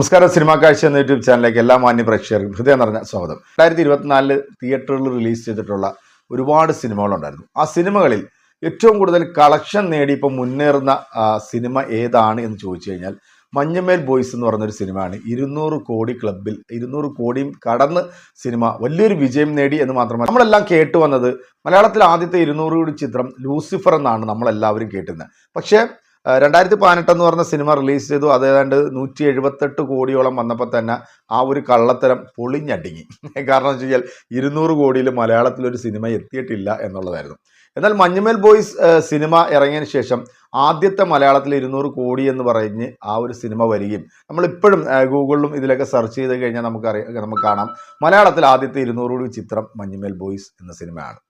നമസ്കാരം. സിനിമാ കാഴ്ച എന്ന യൂട്യൂബ് ചാനലിലേക്ക് എല്ലാ മാന്യ പ്രേക്ഷകർക്കും ഹൃദയം നിറഞ്ഞ സ്വാഗതം. രണ്ടായിരത്തി ഇരുപത്തിനാലിൽ തിയേറ്ററിൽ റിലീസ് ചെയ്തിട്ടുള്ള ഒരുപാട് സിനിമകളുണ്ടായിരുന്നു ആ സിനിമകളിൽ ഏറ്റവും കൂടുതൽ കളക്ഷൻ നേടി ഇപ്പം മുന്നേറുന്ന സിനിമ ഏതാണ് എന്ന് ചോദിച്ചു കഴിഞ്ഞാൽ മഞ്ഞമേൽ ബോയ്സ് എന്ന് പറഞ്ഞൊരു സിനിമയാണ്. ഇരുന്നൂറ് കോടി ക്ലബിൽ ഇരുന്നൂറ് കോടിയും കടന്ന് സിനിമ വലിയൊരു വിജയം നേടി എന്ന് മാത്രമല്ല നമ്മളെല്ലാം കേട്ടു വന്നത് മലയാളത്തിൽ ആദ്യത്തെ ഇരുന്നൂറ് കോടി ചിത്രം ലൂസിഫർ എന്നാണ് നമ്മളെല്ലാവരും കേട്ടിരുന്നത്. പക്ഷേ രണ്ടായിരത്തി പതിനെട്ടെന്ന് പറഞ്ഞ സിനിമ റിലീസ് ചെയ്തു. അത് ഏതാണ്ട് നൂറ്റി എഴുപത്തെട്ട് കോടിയോളം വന്നപ്പോൾ തന്നെ ആ ഒരു കള്ളത്തരം പൊളിഞ്ഞടുങ്ങി. കാരണം വെച്ച് കഴിഞ്ഞാൽ ഇരുന്നൂറ് കോടിയിൽ മലയാളത്തിലൊരു സിനിമ എത്തിയിട്ടില്ല എന്നുള്ളതായിരുന്നു. എന്നാൽ മഞ്ഞുമേൽ ബോയ്സ് സിനിമ ഇറങ്ങിയതിന് ശേഷം ആദ്യത്തെ മലയാളത്തിൽ ഇരുന്നൂറ് കോടി എന്ന് പറഞ്ഞ് ആ ഒരു സിനിമ വരികയും നമ്മളിപ്പോഴും ഗൂഗിളിലും ഇതിലൊക്കെ സെർച്ച് ചെയ്ത് കഴിഞ്ഞാൽ നമുക്കറിയാം നമുക്ക് കാണാം. മലയാളത്തിൽ ആദ്യത്തെ ഇരുന്നൂറ് കോടി ചിത്രം മഞ്ഞുമേൽ ബോയ്സ് എന്ന സിനിമയാണ്.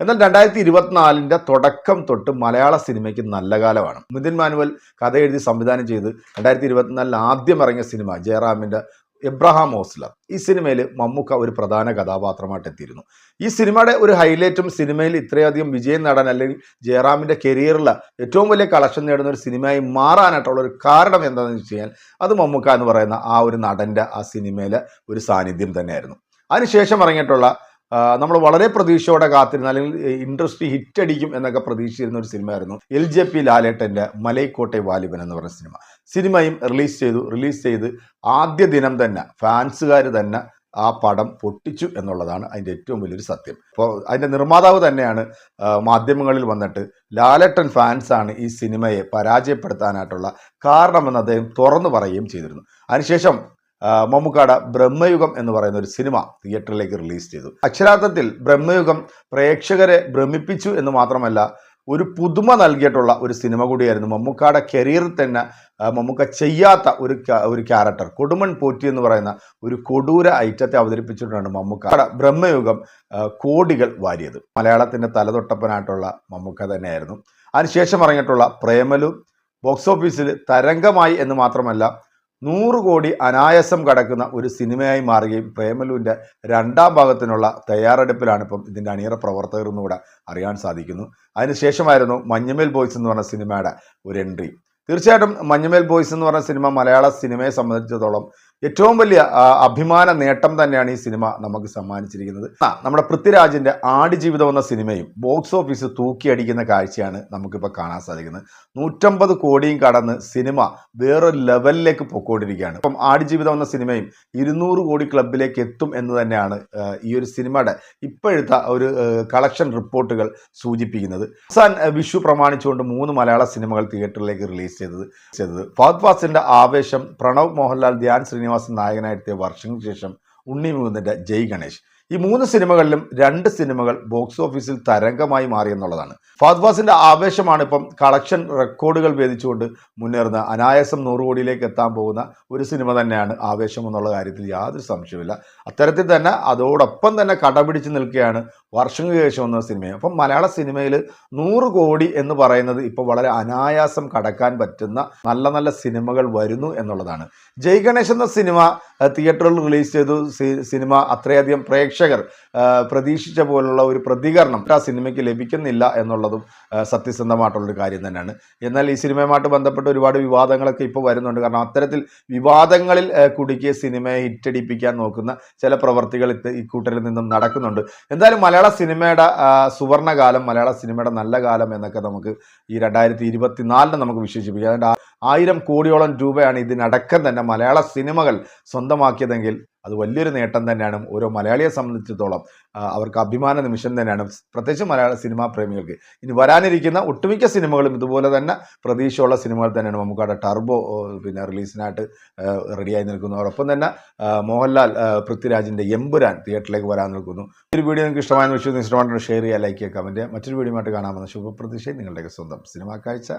എന്നാൽ രണ്ടായിരത്തി ഇരുപത്തിനാലിന്റെ തുടക്കം തൊട്ട് മലയാള സിനിമയ്ക്ക് നല്ല കാലമാണ്. മിഥുൻ മാനുവൽ കഥ എഴുതി സംവിധാനം ചെയ്ത് രണ്ടായിരത്തി ഇരുപത്തിനാലിൽ ആദ്യം ഇറങ്ങിയ സിനിമ ജയറാമിന്റെ എബ്രഹാം ഓസ്ലർ. ഈ സിനിമയിൽ മമ്മൂക്ക ഒരു പ്രധാന കഥാപാത്രമായിട്ട് എത്തിയിരുന്നു. ഈ സിനിമയുടെ ഒരു ഹൈലൈറ്റും സിനിമയിൽ ഇത്രയധികം വിജയം നേടാൻ അല്ലെങ്കിൽ ജയറാമിന്റെ കരിയറിൽ ഏറ്റവും വലിയ കളക്ഷൻ നേടുന്ന ഒരു സിനിമയായി മാറാനായിട്ടുള്ള ഒരു കാരണം എന്താണെന്ന് വെച്ച് കഴിഞ്ഞാൽ അത് മമ്മൂക്ക എന്ന് പറയുന്ന ആ ഒരു നടന്റെ ആ സിനിമയിലെ ഒരു സാന്നിധ്യം തന്നെയായിരുന്നു. അതിനുശേഷം ഇറങ്ങിയിട്ടുള്ള നമ്മൾ വളരെ പ്രതീക്ഷയോടെ കാത്തിരുന്ന അല്ലെങ്കിൽ ഇൻഡസ്ട്രി ഹിറ്റ് അടിക്കും എന്നൊക്കെ പ്രതീക്ഷിച്ചിരുന്ന ഒരു സിനിമയായിരുന്നു എൽ ജെ പി ലാലേട്ടന്റെ മലൈക്കോട്ടെ വാലിബൻ എന്ന് പറഞ്ഞ സിനിമ. സിനിമയും റിലീസ് ചെയ്തു റിലീസ് ചെയ്ത് ആദ്യ ദിനം തന്നെ ഫാൻസുകാർ തന്നെ ആ പടം പൊട്ടിച്ചു എന്നുള്ളതാണ് അതിന്റെ ഏറ്റവും വലിയൊരു സത്യം. അപ്പോൾ അതിന്റെ നിർമ്മാതാവ് തന്നെയാണ് മാധ്യമങ്ങളിൽ വന്നിട്ട് ലാലേട്ടൻ ഫാൻസാണ് ഈ സിനിമയെ പരാജയപ്പെടുത്താനായിട്ടുള്ള കാരണമെന്ന് അദ്ദേഹം തുറന്നു പറയുകയും ചെയ്തിരുന്നു. അതിനുശേഷം മമ്മൂക്കാട ബ്രഹ്മയുഗം എന്ന് പറയുന്ന ഒരു സിനിമ തിയേറ്ററിലേക്ക് റിലീസ് ചെയ്തു. അക്ഷരാർത്ഥത്തിൽ ബ്രഹ്മയുഗം പ്രേക്ഷകരെ ഭ്രമിപ്പിച്ചു എന്ന് മാത്രമല്ല ഒരു പുതുമ നൽകിയിട്ടുള്ള ഒരു സിനിമ കൂടിയായിരുന്നു മമ്മൂക്കാടെ കരിയറിൽ തന്നെ മമ്മൂക്ക ചെയ്യാത്ത ഒരു ഒരു ക്യാരക്ടർ കൊടുമൺ പോറ്റി എന്ന് പറയുന്ന ഒരു കൊടൂര ഐറ്റത്തെ അവതരിപ്പിച്ചിട്ടാണ് മമ്മൂക്ക ബ്രഹ്മയുഗം കോടികൾ വാരിയത്. മലയാളത്തിന്റെ തലതൊട്ടപ്പനായിട്ടുള്ള മമ്മൂക്ക തന്നെയായിരുന്നു. അതിനുശേഷം ഇറങ്ങിയിട്ടുള്ള പ്രേമലു ബോക്സ് ഓഫീസിൽ തരംഗമായി എന്ന് മാത്രമല്ല നൂറ് കോടി അനായാസം കടക്കുന്ന ഒരു സിനിമയായി മാറുകയും പ്രേമലുവിന്റെ രണ്ടാം ഭാഗത്തിനുള്ള തയ്യാറെടുപ്പിലാണ് ഇപ്പം ഇതിന്റെ അണിയറ പ്രവർത്തകർ എന്നുകൂടെ അറിയാൻ സാധിക്കുന്നു. അതിനുശേഷമായിരുന്നു മഞ്ഞമേൽ ബോയ്സ് എന്ന് പറഞ്ഞ സിനിമയുടെ ഒരു എൻട്രി. തീർച്ചയായിട്ടും മഞ്ഞമേൽ ബോയ്സ് എന്ന് പറഞ്ഞ സിനിമ മലയാള സിനിമയെ സംബന്ധിച്ചിടത്തോളം ഏറ്റവും വലിയ അഭിമാന നേട്ടം തന്നെയാണ് ഈ സിനിമ നമുക്ക് സമ്മാനിച്ചിരിക്കുന്നത്. നമ്മുടെ പൃഥ്വിരാജിന്റെ ആടുജീവിതം എന്ന സിനിമയും ബോക്സ് ഓഫീസ് തൂക്കിയടിക്കുന്ന കാഴ്ചയാണ് നമുക്കിപ്പോൾ കാണാൻ സാധിക്കുന്നത്. നൂറ്റമ്പത് കോടിയും കടന്ന് സിനിമ വേറൊരു ലെവലിലേക്ക് പൊക്കോണ്ടിരിക്കുകയാണ്. അപ്പം ആടുജീവിതം എന്ന സിനിമയും ഇരുന്നൂറ് കോടി ക്ലബിലേക്ക് എത്തും എന്ന് തന്നെയാണ് ഈ ഒരു സിനിമയുടെ ഇപ്പോഴത്തെ ഒരു കളക്ഷൻ റിപ്പോർട്ടുകൾ സൂചിപ്പിക്കുന്നത്. അവസാൻ വിഷു പ്രമാണിച്ചുകൊണ്ട് മൂന്ന് മലയാള സിനിമകൾ തിയേറ്ററിലേക്ക് റിലീസ് ചെയ്തത് ചെയ്തത്. ഫഹദ് ഫാസിന്റെ ആവേശം പ്രണവ് മോഹൻലാൽ ധ്യാൻ ശ്രീനിവാസൻ നായകനായെത്തിയ വർഷങ്ങൾക്ക് ശേഷം ഉണ്ണി മുകുന്ദന്റെ ജയ് ഗണേഷ് ഈ മൂന്ന് സിനിമകളിലും രണ്ട് സിനിമകൾ ബോക്സ് ഓഫീസിൽ തരംഗമായി മാറി എന്നുള്ളതാണ്. ഫാദ്വാസിന്റെ ആവേശമാണ് ഇപ്പം കളക്ഷൻ റെക്കോർഡുകൾ ഭേദിച്ചുകൊണ്ട് മുന്നേറുന്ന അനായാസം നൂറ് കോടിയിലേക്ക് എത്താൻ പോകുന്ന ഒരു സിനിമ തന്നെയാണ് ആവേശം എന്നുള്ള കാര്യത്തിൽ യാതൊരു സംശയമില്ല അത്തരത്തിൽ തന്നെ അതോടൊപ്പം തന്നെ കടപിടിച്ച് നിൽക്കുകയാണ് വർഷങ്ങൾക്ക് ശേഷം വന്ന സിനിമയും. അപ്പം മലയാള സിനിമയിൽ നൂറ് കോടി എന്ന് പറയുന്നത് ഇപ്പോൾ വളരെ അനായാസം കടക്കാൻ പറ്റുന്ന നല്ല നല്ല സിനിമകൾ വരുന്നു എന്നുള്ളതാണ്. ജയ് ഗണേശ് എന്ന സിനിമ തിയേറ്ററിൽ റിലീസ് ചെയ്തു. സിനിമ അത്രയധികം പ്രേക്ഷകർ പ്രതീക്ഷിച്ച പോലുള്ള ഒരു പ്രതികരണം ആ സിനിമയ്ക്ക് ലഭിക്കുന്നില്ല എന്നുള്ളതും സത്യസന്ധമായിട്ടുള്ളൊരു കാര്യം തന്നെയാണ്. എന്നാൽ ഈ സിനിമയുമായിട്ട് ബന്ധപ്പെട്ട് ഒരുപാട് വിവാദങ്ങളൊക്കെ ഇപ്പോൾ വരുന്നുണ്ട്. കാരണം അത്തരത്തിൽ വിവാദങ്ങളിൽ കുടുക്കിയ സിനിമയെ ഹിറ്റടിപ്പിക്കാൻ നോക്കുന്ന ചില പ്രവർത്തികൾ ഇക്കൂട്ടരിൽ നിന്നും നടക്കുന്നുണ്ട്. എന്തായാലും മലയാള സിനിമയുടെ സുവർണകാലം മലയാള സിനിമയുടെ നല്ല കാലം എന്നൊക്കെ നമുക്ക് ഈ രണ്ടായിരത്തി ഇരുപത്തിനാലിന് നമുക്ക് വിശേഷിപ്പിക്കാം. ആ- ആയിരം കോടിയോളം രൂപയാണ് ഇതിനടക്കം തന്നെ മലയാള സിനിമകൾ സ്വന്തമാക്കിയതെങ്കിൽ അത് വലിയൊരു നേട്ടം തന്നെയാണ്. ഓരോ മലയാളിയെ സംബന്ധിച്ചിടത്തോളം അവർക്ക് അഭിമാന നിമിഷം തന്നെയാണ് പ്രത്യേകിച്ച് മലയാള സിനിമാ പ്രേമികൾക്ക്. ഇനി വരാനിരിക്കുന്ന ഒട്ടുമിക്ക സിനിമകളും ഇതുപോലെ തന്നെ പ്രതീക്ഷയുള്ള സിനിമകൾ തന്നെയാണ്. നമുക്കവിടെ ടർബോ പിന്നെ റിലീസിനായിട്ട് റെഡിയായി നിൽക്കുന്നു. അതോടൊപ്പം തന്നെ മോഹൻലാൽ പൃഥ്വിരാജിന്റെ എമ്പുരാൻ തിയേറ്ററിലേക്ക് വരാൻ നിൽക്കുന്നു. ഒരു വീഡിയോ നിങ്ങൾക്ക് ഇഷ്ടമായെന്ന് വിശ്വസിച്ച് ഇഷ്ടമായിട്ട് ഷെയർ ചെയ്യുക ലൈക്ക് ചെയ്യുക കമന്റ് മറ്റൊരു വീഡിയോ ആയിട്ട് കാണാമെന്ന ശുഭപ്രതീക്ഷയും നിങ്ങളുടെയൊക്കെ സ്വന്തം സിനിമാ കാഴ്ച.